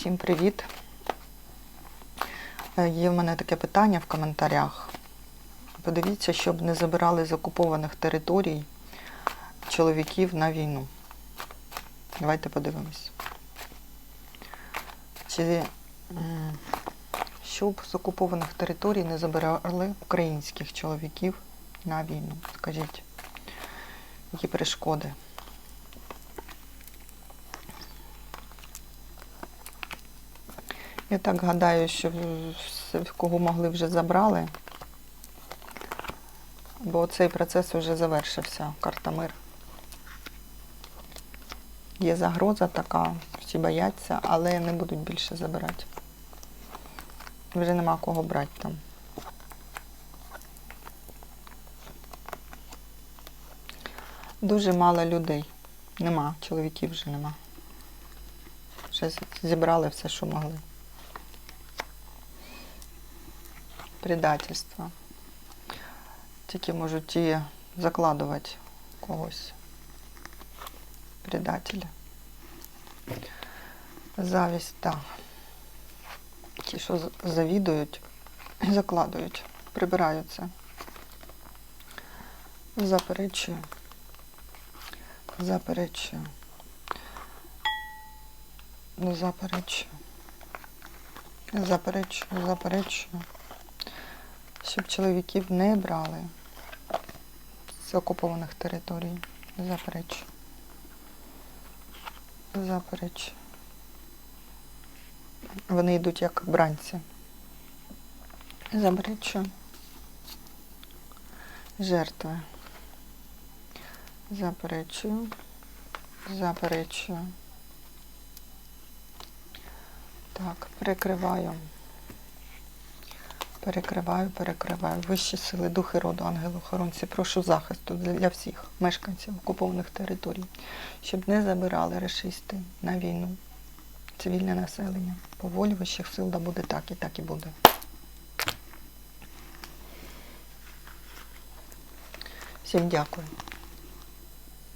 Всім привіт. Е, Є в мене таке питання в коментарях. Подивіться, щоб не забирали з окупованих територій чоловіків на війну. Давайте подивимось. Чи щоб з окупованих територій не забирали українських чоловіків на війну? Скажіть, які перешкоди? Я так гадаю, що кого могли вже забрали, бо цей процес вже завершився, карта мир. Є загроза така, всі бояться, але не будуть більше забирати. Вже нема кого брати там. Дуже мало людей. Нема, чоловіків вже нема. Вже зібрали все, що могли. Предательство. Тільки можуть ті закладувати когось. Предателя. Завість, так. Ті, що завідують, закладують, прибираються. Заперечую. Заперечую. Заперечую. Заперечую, заперечую. Щоб чоловіків не брали з окупованих територій. Заперечую. Заперечую. Вони йдуть як бранці. Заперечую. Жертви. Заперечую. Заперечую. Так, перекриваю. Перекриваю, перекриваю. Вищі сили, духи роду, ангели-охоронці, прошу захисту для всіх мешканців окупованих територій, щоб не забирали расисти на війну, цивільне населення. По волі вищих сил да буде так і так і буде. Всім дякую.